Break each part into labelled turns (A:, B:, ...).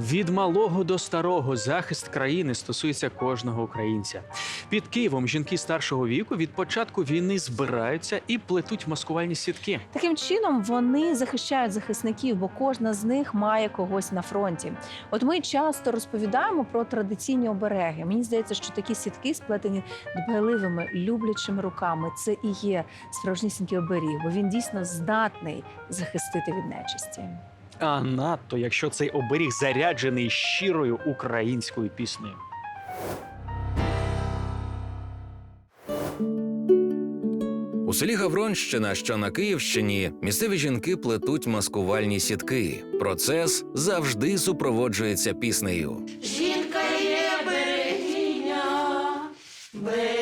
A: Від малого до старого захист країни стосується кожного українця. Під Києвом жінки старшого віку від початку війни збираються і плетуть маскувальні сітки.
B: Таким чином вони захищають захисників, бо кожна з них має когось на фронті. От ми часто розповідаємо про традиційні обереги. Мені здається, що такі сітки сплетені дбайливими, люблячими руками. Це і є справжнісінький оберіг, бо він дійсно здатний захистити від нечисті.
A: А надто, якщо цей оберіг заряджений щирою українською піснею.
C: У селі Гавронщина, що на Київщині, місцеві жінки плетуть маскувальні сітки. Процес завжди супроводжується піснею.
D: Жінка є берегиня, берегиня,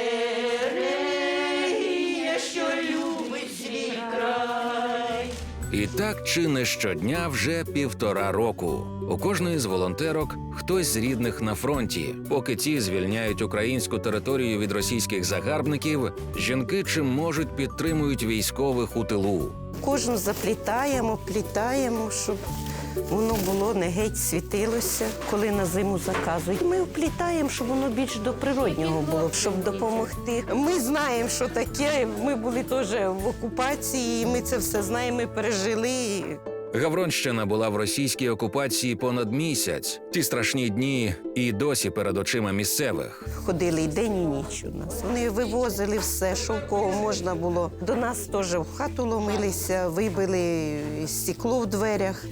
C: І так чи не щодня вже півтора року. У кожної з волонтерок хтось з рідних на фронті. Поки ті звільняють українську територію від російських загарбників, жінки чим можуть підтримують військових у тилу.
E: Кожну заплітаємо, плітаємо, щоб воно було не геть світилося, коли на зиму заказують. Ми вплітаємо, щоб воно більш до природнього було, щоб допомогти. Ми знаємо, що таке. Ми були теж в окупації, і ми це все знаємо, ми пережили.
C: Гавронщина була в російській окупації понад місяць. Ті страшні дні і досі перед очима місцевих.
E: Ходили і день, і ніч у нас. Вони вивозили все, що в кого можна було. До нас теж в хату ломилися, вибили стекло в дверях,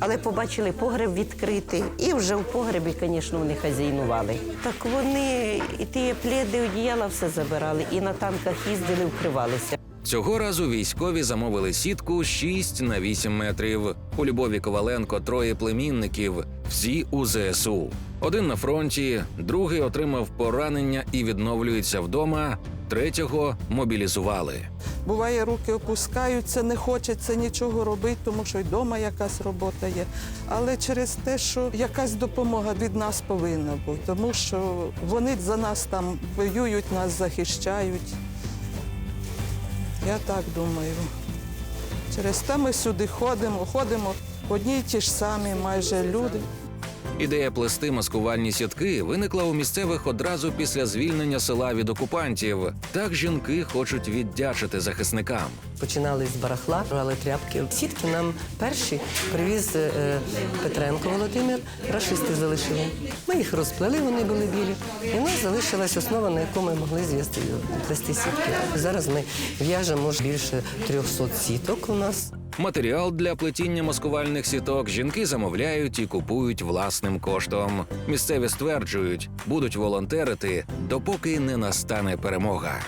E: але побачили погреб відкритий. І вже в погребі, звісно, вони хазяйнували. Так вони і ті пледи, одіяла все забирали, і на танках їздили, вкривалися.
C: Цього разу військові замовили сітку 6 на 8 метрів. У Любові Коваленко троє племінників, всі у ЗСУ. Один на фронті, другий отримав поранення і відновлюється вдома. Третього мобілізували.
F: Буває, руки опускаються, не хочеться нічого робити, тому що й вдома якась робота є. Але через те, що якась допомога від нас повинна бути, тому що вони за нас там воюють, нас захищають. Я так думаю. Через те ми сюди ходимо, ходимо одні й ті ж самі майже люди.
C: Ідея плести маскувальні сітки виникла у місцевих одразу після звільнення села від окупантів. Так жінки хочуть віддячити захисникам.
G: Починали з барахла, брали тряпки. Сітки нам перші привіз е, Петренко Володимир, рашисти залишили. Ми їх розплели, вони були білі. І в нас залишилась основа, на яку ми могли зв'язати плести сітки. Зараз ми в'яжемо більше 300 сіток у нас.
C: Матеріал для плетіння маскувальних сіток жінки замовляють і купують власним коштом. Місцеві стверджують, будуть волонтерити, допоки не настане перемога.